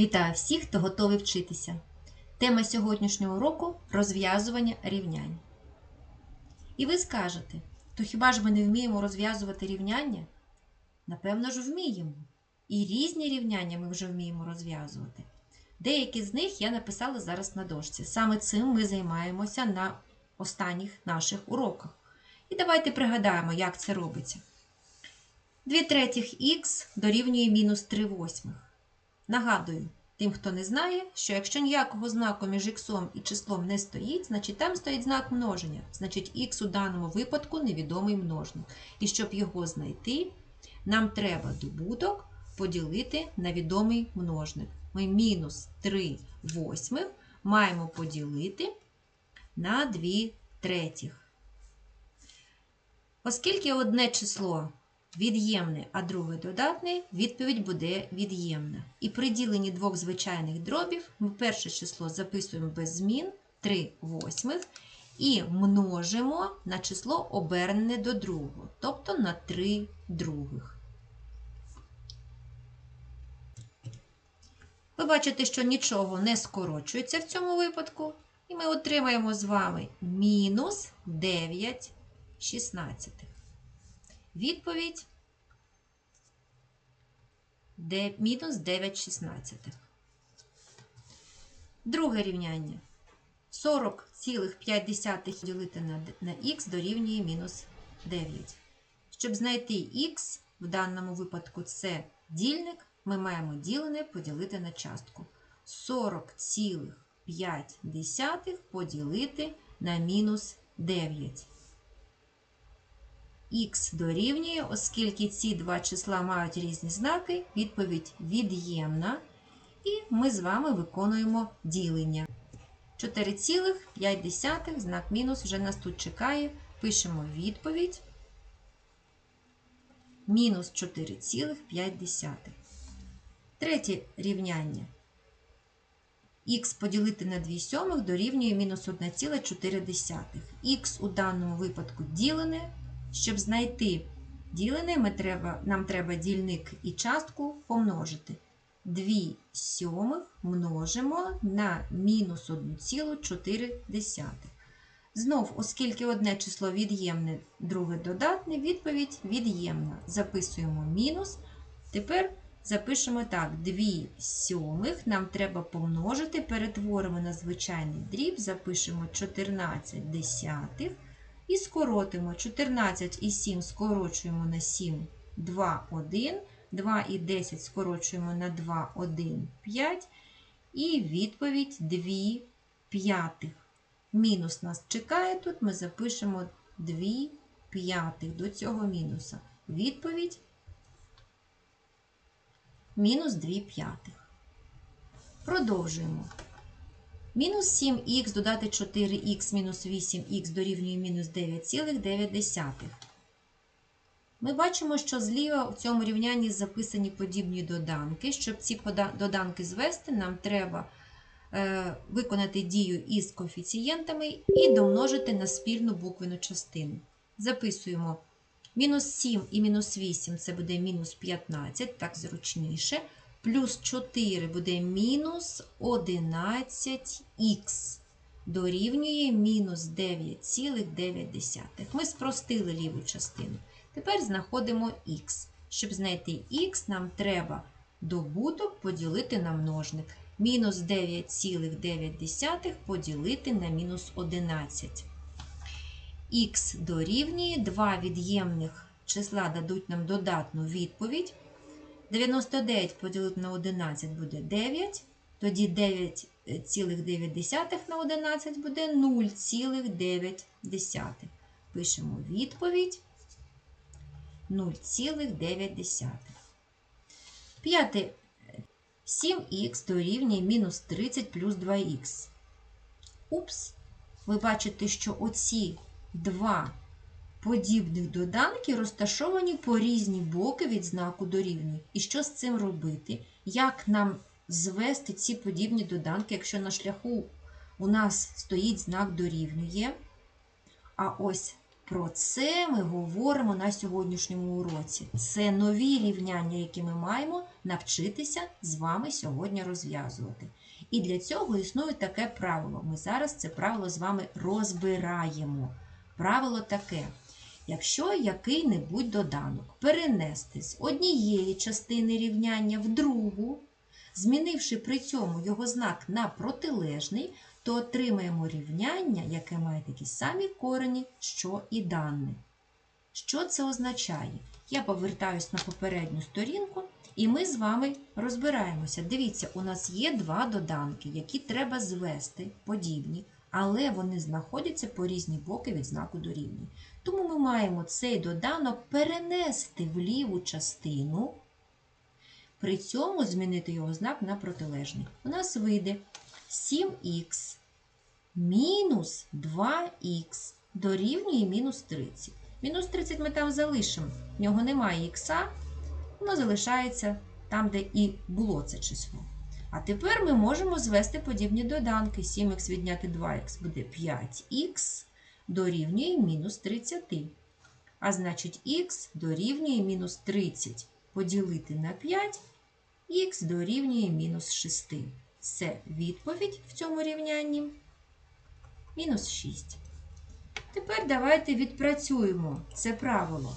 Вітаю всіх, хто готовий вчитися. Тема сьогоднішнього уроку розв'язування рівнянь. І ви скажете, то хіба ж ми не вміємо розв'язувати рівняння? Напевно ж, вміємо. І різні рівняння ми вже вміємо розв'язувати. Деякі з них я написала зараз на дошці. Саме цим ми займаємося на останніх наших уроках. І давайте пригадаємо, як це робиться. 2 третіх х дорівнює мінус 3 восьмих. Нагадую, тим, хто не знає, що якщо ніякого знаку між х і числом не стоїть, значить там стоїть знак множення. Значить, х у даному випадку невідомий множник. І щоб його знайти, нам треба добуток поділити на відомий множник. Ми мінус 3 восьмих маємо поділити на 2 третіх. Оскільки одне число від'ємне, а друге додатне, відповідь буде від'ємна. І при діленні двох звичайних дробів ми перше число записуємо без змін 3 восьмих і множимо на число обернене до другого, тобто на 3 других. Ви бачите, що нічого не скорочується в цьому випадку, і ми отримаємо з вами мінус 9 шістнадцятих. Відповідь мінус 9 шістнадцятих. Друге рівняння. 40,5 ділити на, на х дорівнює мінус 9. Щоб знайти х, в даному випадку це дільник, ми маємо ділене поділити на частку. 40,5 поділити на мінус 9 х дорівнює, оскільки ці два числа мають різні знаки, відповідь від'ємна. І ми з вами виконуємо ділення. 4,5 знак мінус вже нас тут чекає. Пишемо відповідь. Мінус 4,5. Третє рівняння. х поділити на 2 сьомих дорівнює мінус 1,4. х у даному випадку ділене, щоб знайти ділене, треба, нам треба дільник і частку помножити. 2 сьомих множимо на мінус 1,4. Знов, оскільки одне число від'ємне, друге додатне, відповідь від'ємна. Записуємо мінус. Тепер запишемо так: 2 сьомих нам треба помножити, перетворимо на звичайний дріб, запишемо 14 десятих. І скоротимо 14 і 7 скорочуємо на 7, 2, 1. 2 і 10 скорочуємо на 2, 1, 5. І відповідь 2 п'ятих. Мінус нас чекає тут, ми запишемо 2 п'ятих до цього мінуса. Відповідь мінус 2 п'ятих. Продовжуємо. Мінус 7х додати 4х мінус 8х дорівнює мінус 9,9. Ми бачимо, що зліва в цьому рівнянні записані подібні доданки. Щоб ці доданки звести, нам треба е, виконати дію із коефіцієнтами і домножити на спільну буквену частину. Записуємо мінус 7 і мінус 8 це буде мінус 15, так зручніше. Плюс 4 буде мінус 11х. Дорівнює мінус 9,9. Ми спростили ліву частину. Тепер знаходимо х. Щоб знайти х, нам треба добуток поділити на множник. Мінус 9,9 поділити на мінус 11. Х дорівнює 2 від'ємних числа дадуть нам додатну відповідь. 99 поділити на 11 буде 9. Тоді 9,9 на 11 буде 0,9. Пишемо відповідь 0,9. П'яте. 7х дорівнює мінус 30 плюс 2х. Упс. Ви бачите, що оці два подібних доданки розташовані по різні боки від знаку дорівнює. І що з цим робити? Як нам звести ці подібні доданки, якщо на шляху у нас стоїть знак дорівнює, а ось Про це ми говоримо на сьогоднішньому уроці. Це нові рівняння, які ми маємо навчитися з вами сьогодні розв'язувати. І для цього існує таке правило. Ми зараз це правило з вами розбираємо. Правило таке. Якщо який-небудь доданок перенести з однієї частини рівняння в другу, змінивши при цьому його знак на протилежний, то отримаємо рівняння, яке має такі самі корені, що і дане. Що це означає? Я повертаюсь на попередню сторінку, і ми з вами розбираємося. Дивіться, у нас є два доданки, які треба звести, подібні, але вони знаходяться по різні боки від знаку дорівнює. Тому ми маємо цей доданок перенести в ліву частину, при цьому змінити його знак на протилежний. У нас вийде 7х мінус 2х дорівнює мінус 30. Мінус 30 ми там залишимо. В нього немає х, воно залишається там, де і було це число. А тепер ми можемо звести подібні доданки. 7х відняти 2х буде 5х дорівнює мінус 30. А значить, х дорівнює мінус 30 поділити на 5, х дорівнює мінус 6. Це відповідь в цьому рівнянні. Мінус 6. Тепер давайте відпрацюємо це правило.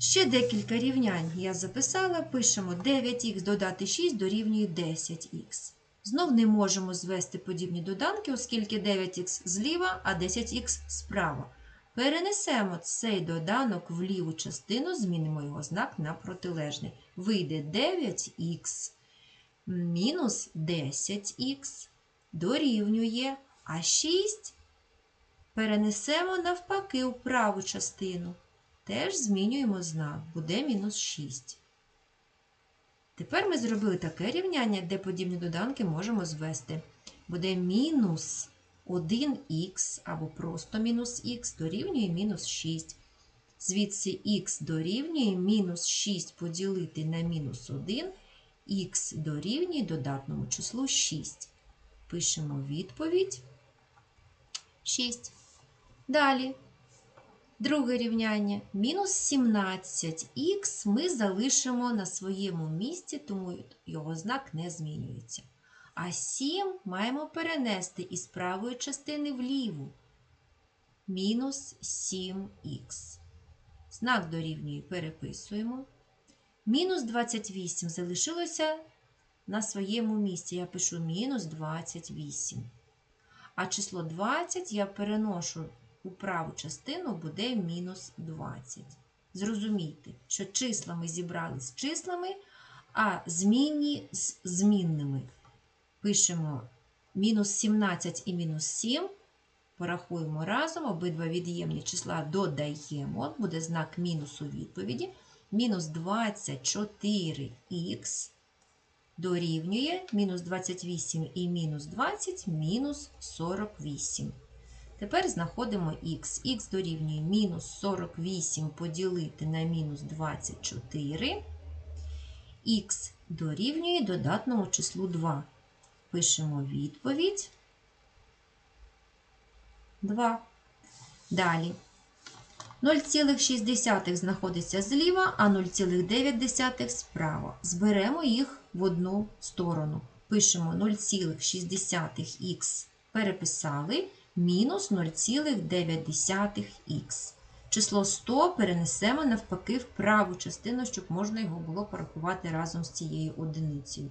Ще декілька рівнянь я записала. Пишемо 9х додати 6 дорівнює 10х. Знов не можемо звести подібні доданки, оскільки 9х зліва, а 10х справа. Перенесемо цей доданок в ліву частину, змінимо його знак на протилежний. Вийде 9х мінус 10х дорівнює, а 6 перенесемо навпаки у праву частину. Теж змінюємо знак, буде мінус 6. Тепер ми зробили таке рівняння, де подібні доданки можемо звести. Буде мінус 1х або просто мінус х дорівнює мінус 6. Звідси х дорівнює мінус 6 поділити на мінус 1, х дорівнює додатному числу 6. Пишемо відповідь 6. Далі. Друге рівняння. Мінус 17х ми залишимо на своєму місці, тому його знак не змінюється. А 7 маємо перенести із правої частини в ліву. Мінус 7х. Знак дорівнює переписуємо. Мінус 28 залишилося на своєму місці. Я пишу мінус 28. А число 20 я переношу у праву частину буде мінус 20. Зрозумійте, що числа ми зібрали з числами, а змінні з змінними. Пишемо мінус 17 і мінус 7. Порахуємо разом, обидва від'ємні числа додаємо. Буде знак мінус у відповіді. Мінус 24х дорівнює мінус 28 і мінус 20 мінус 48. Тепер знаходимо х. х дорівнює мінус 48 поділити на мінус 24. Х дорівнює додатному числу 2. Пишемо відповідь 2. Далі. 0,6 знаходиться зліва, а 0,9 справа. Зберемо їх в одну сторону. Пишемо 0,6х переписали мінус 0,9х. Число 100 перенесемо навпаки в праву частину, щоб можна його було порахувати разом з цією одиницею.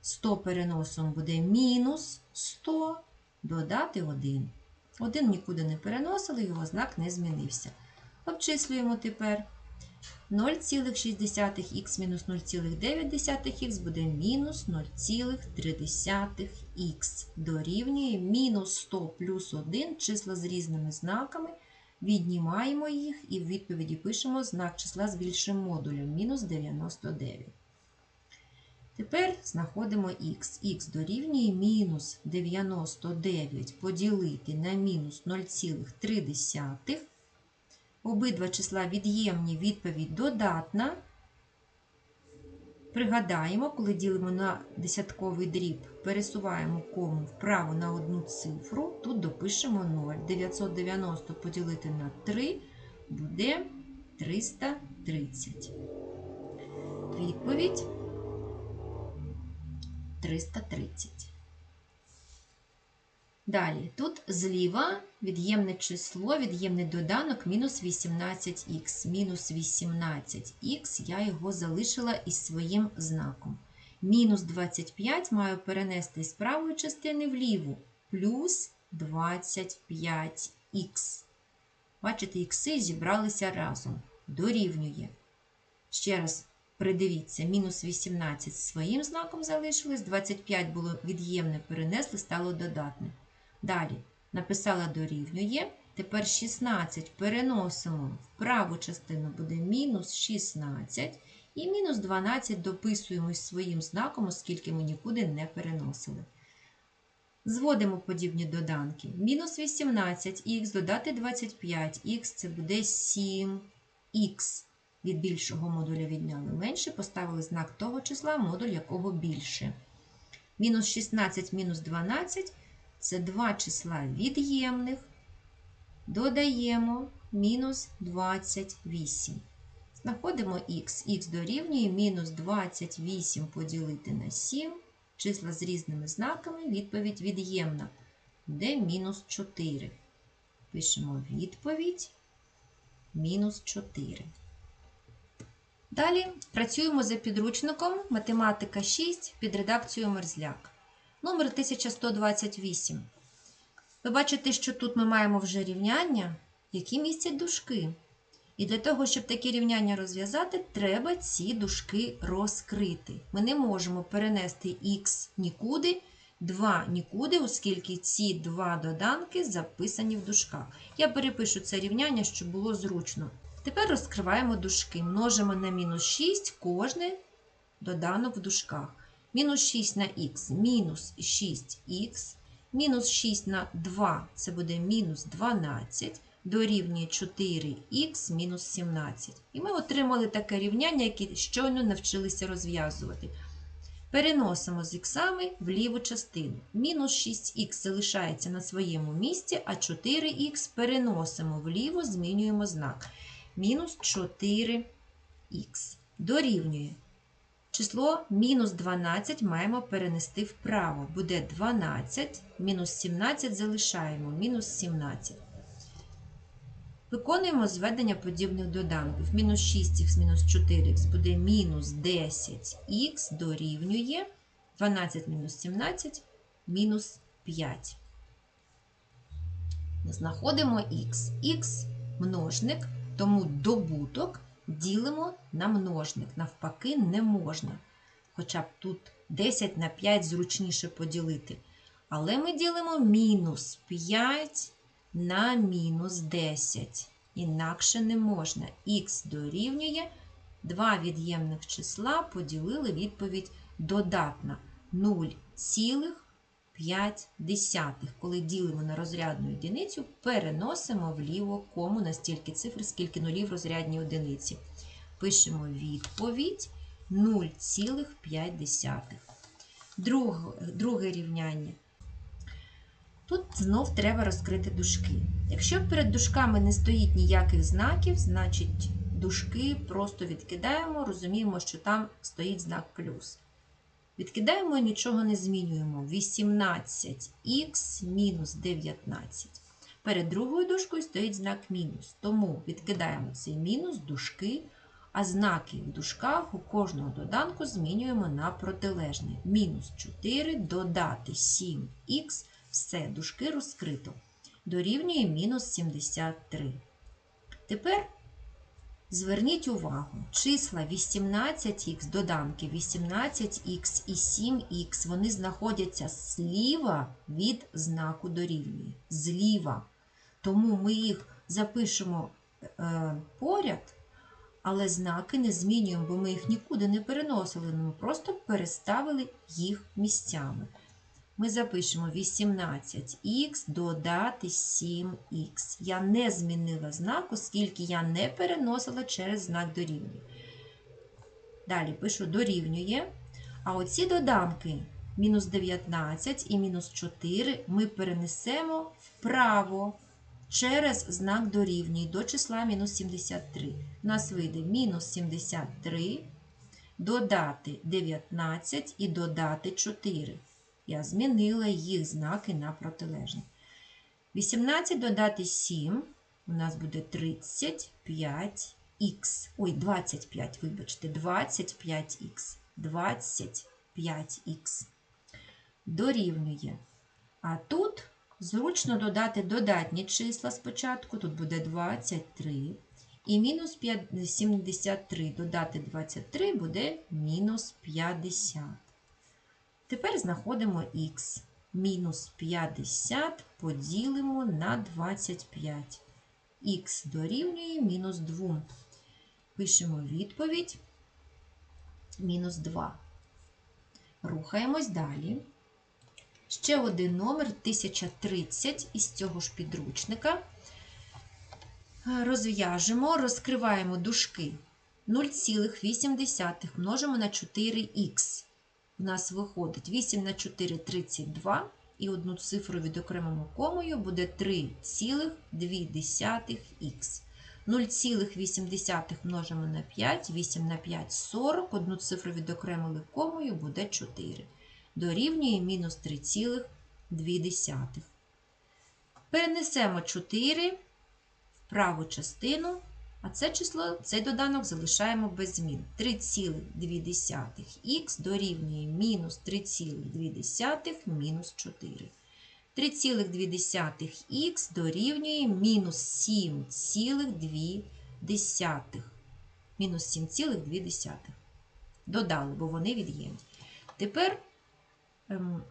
100 переносом буде мінус 100, додати 1. 1 нікуди не переносили, його знак не змінився. Обчислюємо тепер 0,6х мінус 0,9х буде мінус 0,3х. Дорівнює мінус 100 плюс 1 числа з різними знаками. Віднімаємо їх і в відповіді пишемо знак числа з більшим модулем мінус 99. Тепер знаходимо х. х дорівнює мінус 99 поділити на мінус 0,3. Обидва числа від'ємні, відповідь додатна. Пригадаємо, коли ділимо на десятковий дріб, пересуваємо кому вправо на одну цифру, тут допишемо 0. 990 поділити на 3 буде 330. Відповідь 330. Далі, тут зліва від'ємне число, від'ємний доданок мінус 18х. Мінус 18х я його залишила із своїм знаком. Мінус 25 маю перенести з правої частини вліву. Плюс 25х. Бачите, ікси зібралися разом. Дорівнює. Ще раз придивіться, мінус 18 своїм знаком залишилось, 25 було від'ємне, перенесли, стало додатне. Далі написала дорівнює. Тепер 16 переносимо в праву частину буде мінус 16. І мінус 12 дописуємо своїм знаком, оскільки ми нікуди не переносили. Зводимо подібні доданки. Мінус 18х додати 25х це буде 7х. Від більшого модуля відняли менше, поставили знак того числа, модуль якого більше. Мінус 16 мінус 12 це два числа від'ємних. Додаємо мінус 28. Знаходимо х. х дорівнює мінус 28 поділити на 7. Числа з різними знаками. Відповідь від'ємна. Буде мінус 4. Пишемо відповідь мінус 4. Далі працюємо за підручником Математика 6 під редакцією Мерзляк. Номер 1128. Ви бачите, що тут ми маємо вже рівняння, які містять дужки. І для того, щоб такі рівняння розв'язати, треба ці дужки розкрити. Ми не можемо перенести х нікуди, 2 нікуди, оскільки ці два доданки записані в дужках. Я перепишу це рівняння, щоб було зручно. Тепер розкриваємо дужки. Множимо на мінус 6 кожний доданок в дужках. Мінус 6 на х мінус 6х. Мінус 6 на 2 це буде мінус 12, дорівнює 4х мінус 17. І ми отримали таке рівняння, яке щойно навчилися розв'язувати. Переносимо з іксами в ліву частину. Мінус 6х залишається на своєму місці, а 4х переносимо вліво, змінюємо знак. Мінус 4х дорівнює. Число мінус 12 маємо перенести вправо. Буде 12, мінус 17 залишаємо, мінус 17. Виконуємо зведення подібних доданків. Мінус 6х мінус 4х буде мінус 10х дорівнює 12 мінус 17 мінус 5. Знаходимо х. х множник, тому добуток ділимо на множник. Навпаки, не можна. Хоча б тут 10 на 5 зручніше поділити. Але ми ділимо мінус 5 на мінус 10. Інакше не можна. Х дорівнює 2 від'ємних числа поділили відповідь додатна 0,5. Коли ділимо на розрядну одиницю, переносимо вліво кому на стільки цифр, скільки нулів в розрядній одиниці. Пишемо відповідь 0,5. Друге, друге рівняння. Тут знов треба розкрити дужки. Якщо перед дужками не стоїть ніяких знаків, значить дужки просто відкидаємо, розуміємо, що там стоїть знак плюс. Відкидаємо і нічого не змінюємо. 18х мінус 19. Перед другою дужкою стоїть знак мінус. Тому відкидаємо цей мінус, дужки, а знаки в дужках у кожного доданку змінюємо на протилежний. Мінус 4 додати 7х. Все, дужки розкрито. Дорівнює мінус 73. Тепер зверніть увагу, числа 18х, доданки 18х і 7х, вони знаходяться зліва від знаку дорівнює. Зліва. Тому ми їх запишемо е, поряд, але знаки не змінюємо, бо ми їх нікуди не переносили, ми просто переставили їх місцями ми запишемо 18х додати 7х. Я не змінила знак, оскільки я не переносила через знак дорівнює. Далі пишу дорівнює. А оці доданки мінус 19 і мінус 4 ми перенесемо вправо через знак дорівнює до числа мінус 73. У нас вийде мінус 73, додати 19 і додати 4. Я змінила їх знаки на протилежні. 18 додати 7 у нас буде 35х. Ой, 25, вибачте, 25х. 25х. Дорівнює. А тут зручно додати додатні числа спочатку. Тут буде 23. І мінус 5 73 додати 23 буде мінус 50. Тепер знаходимо х. Мінус 50 поділимо на 25. Х дорівнює мінус 2. Пишемо відповідь мінус 2. Рухаємось далі. Ще один номер 1030 із цього ж підручника. Розв'яжемо, розкриваємо дужки 0,8 множимо на 4х. У нас виходить 8 на 4 32, і одну цифру відокремимо комою буде 3,2х. 0,8 множимо на 5, 8 на 5 40, одну цифру відокремили комою буде 4. Дорівнює мінус 3,2. Перенесемо 4 в праву частину, а це число, цей доданок залишаємо без змін. 3,2х дорівнює мінус 3,2 мінус 4. 3,2х дорівнює мінус 7,2. Мінус 7,2. Додали, бо вони від'ємні. Тепер ем,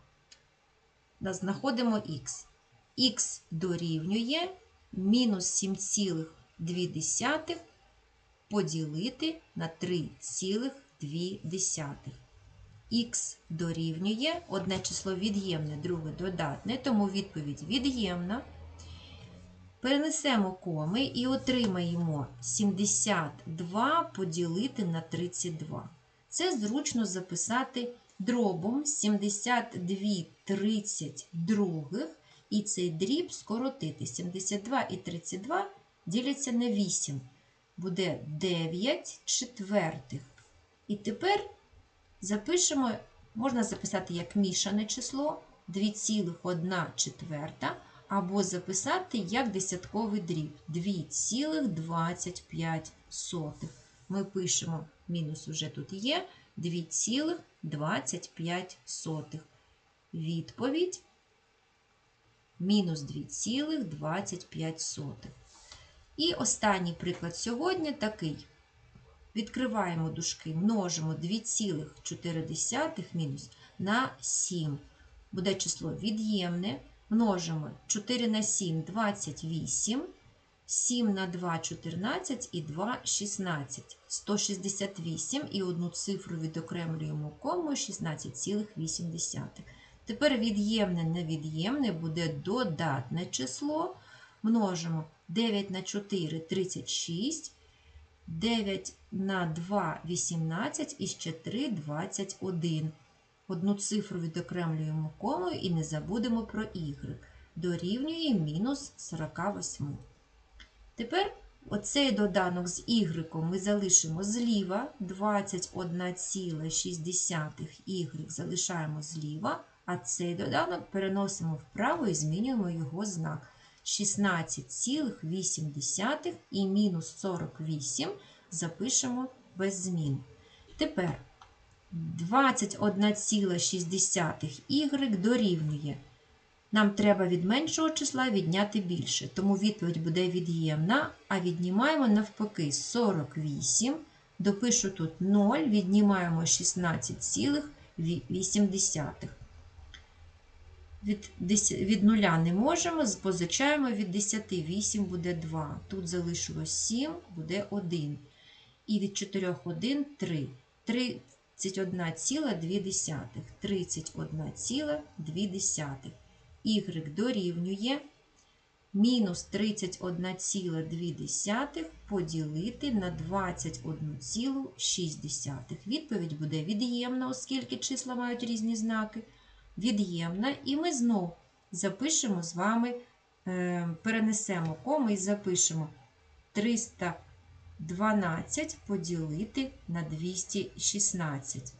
знаходимо х. Х дорівнює мінус 7,2 поділити на 3,2. Х дорівнює одне число від'ємне, друге додатне, тому відповідь від'ємна. Перенесемо коми і отримаємо 72 поділити на 32. Це зручно записати дробом 72 32 і цей дріб скоротити. 72 і 32 діляться на 8. Буде 9 четвертих. І тепер запишемо, можна записати як мішане число 2,1 четверта, або записати як десятковий дріб 2,25. Ми пишемо, мінус уже тут є, 2,25. Відповідь мінус 2,25. І останній приклад сьогодні такий. Відкриваємо дужки, множимо 2,4 мінус на 7. Буде число від'ємне. Множимо 4 на 7 28, 7 на 2 14 і 2 16. 168 і одну цифру відокремлюємо комою 16,8. Тепер від'ємне на від'ємне буде додатне число. Множимо 9 на 4 36. 9 на 2 18 і ще 3 21. Одну цифру відокремлюємо комою і не забудемо про y. Дорівнює мінус 48. Тепер оцей доданок з y ми залишимо зліва. 21,6 y залишаємо зліва, а цей доданок переносимо вправо і змінюємо його знак. 16,8 і мінус 48 запишемо без змін. Тепер 21,6 y дорівнює. Нам треба від меншого числа відняти більше, тому відповідь буде від'ємна, а віднімаємо навпаки 48. Допишу тут 0, віднімаємо 16,8. Від від 0 не можемо, позичаємо від 10, 8 буде 2. Тут залишилось 7, буде 1. І від 4 1 3. 31,2. 31,2. Y дорівнює мінус 31,2 поділити на 21,6. Відповідь буде від'ємна, оскільки числа мають різні знаки. Від'ємна. І ми знов запишемо з вами, е, перенесемо кому і запишемо 312 поділити на 216.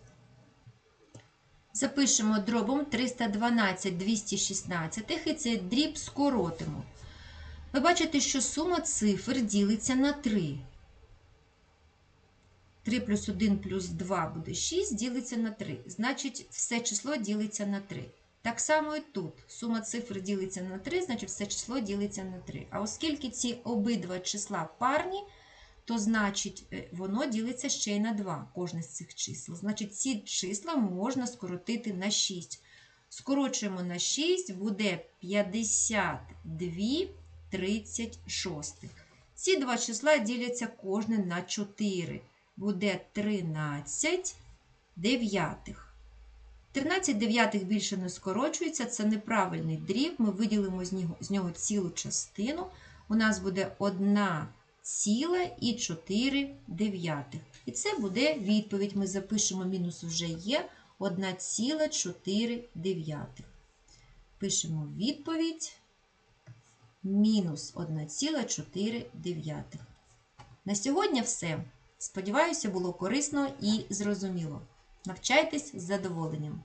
Запишемо дробом 312 216 і цей дріб скоротимо. Ви бачите, що сума цифр ділиться на 3. 3 плюс 1 плюс 2 буде 6, ділиться на 3. Значить, все число ділиться на 3. Так само і тут. Сума цифр ділиться на 3, значить все число ділиться на 3. А оскільки ці обидва числа парні, то значить е, воно ділиться ще й на 2, кожне з цих чисел. Значить, ці числа можна скоротити на 6. Скорочуємо на 6, буде 52 36. Ці два числа діляться кожне на 4. Буде 13 дев'ятих. 13 дев'ятих більше не скорочується, це неправильний дріб. Ми виділимо з нього, з нього цілу частину. У нас буде 1 ціла і 4 дев'ятих. І це буде відповідь. Ми запишемо мінус вже є 1,4 дев'ятих. Пишемо відповідь мінус 1,4 дев'ятих. На сьогодні все. Сподіваюся, було корисно і зрозуміло. Навчайтесь з задоволенням.